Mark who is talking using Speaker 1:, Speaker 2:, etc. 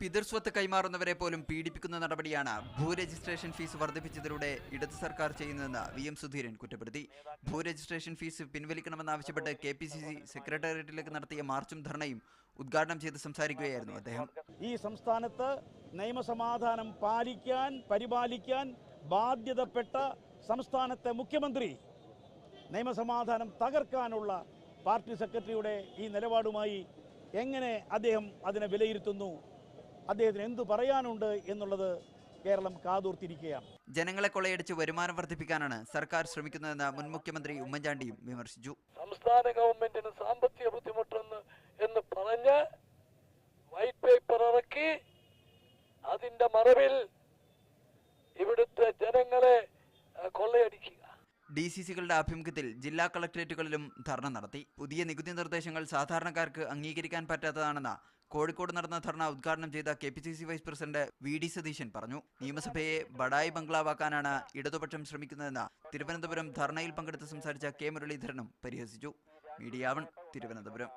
Speaker 1: പിതൃസ്വത്ത് കൈമാറുന്നവരെ പോലും പീഡിപ്പിക്കുന്ന നടപടിയാണ് ഭൂ രജിസ്ട്രേഷൻ ഫീസ് വർദ്ധിപ്പിച്ചതിലൂടെ ഇടത് സർക്കാർ ചെയ്യുന്നതെന്ന് വി എം സുധീരൻ കുറ്റപ്പെടുത്തി. ഭൂ രജിസ്ട്രേഷൻ ഫീസ് പിൻവലിക്കണമെന്നാവശ്യപ്പെട്ട് കെ പി സി സി സെക്രട്ടേറിയറ്റിലേക്ക് നടത്തിയ മാർച്ചും ധർണയും ഉദ്ഘാടനം ചെയ്ത് സംസാരിക്കുകയായിരുന്നു അദ്ദേഹം.
Speaker 2: ഈ സംസ്ഥാനത്ത് നിയമസമാധാനം പാലിക്കാൻ പരിപാലിക്കാൻ ബാധ്യതപ്പെട്ട സംസ്ഥാനത്തെ മുഖ്യമന്ത്രി നിയമസമാധാനം തകർക്കാനുള്ള പാർട്ടി സെക്രട്ടറിയുടെ ഈ നിലപാടുമായി എങ്ങനെ അദ്ദേഹം അതിനെ വിലയിരുത്തുന്നു? അദ്ദേഹത്തിന് എന്തു പറയാനുണ്ട് എന്നുള്ളത് കേരളം കാതോർത്തിരിക്കുകയാണ്.
Speaker 1: ജനങ്ങളെ കൊള്ളയടിച്ച് വരുമാനം വർദ്ധിപ്പിക്കാനാണ് സർക്കാർ ശ്രമിക്കുന്നതെന്ന് മുൻ മുഖ്യമന്ത്രി ഉമ്മൻചാണ്ടിയും വിമർശിച്ചു.
Speaker 3: സംസ്ഥാന ഗവൺമെന്റിന് സാമ്പത്തിക ബുദ്ധിമുട്ടെന്ന് എന്ന് പറഞ്ഞ് വൈറ്റ് പേപ്പർ ഇറക്കി അതിന്റെ മറവിൽ ഇവിടുത്തെ ജനങ്ങളെ കൊള്ളയടിക്കുക.
Speaker 1: ഡി സി സികളുടെ ആഭിമുഖ്യത്തിൽ ജില്ലാ കളക്ടറേറ്റുകളിലും ധർണ നടത്തി. പുതിയ നികുതി നിർദ്ദേശങ്ങൾ സാധാരണക്കാർക്ക് അംഗീകരിക്കാൻ പറ്റാത്തതാണെന്ന് കോഴിക്കോട് നടന്ന ധർണ ഉദ്ഘാടനം ചെയ്ത K P C C vice president V D Satheesan പറഞ്ഞു നിയമസഭയെ ബഡായി ബംഗ്ലാവാക്കാനാണ് ഇടതുപക്ഷം ശ്രമിക്കുന്നതെന്ന് തിരുവനന്തപുരം ധർണയിൽ പങ്കെടുത്ത് സംസാരിച്ച കെ മുരളീധരനും പരിഹസിച്ചു. മീഡിയാവൺ തിരുവനന്തപുരം.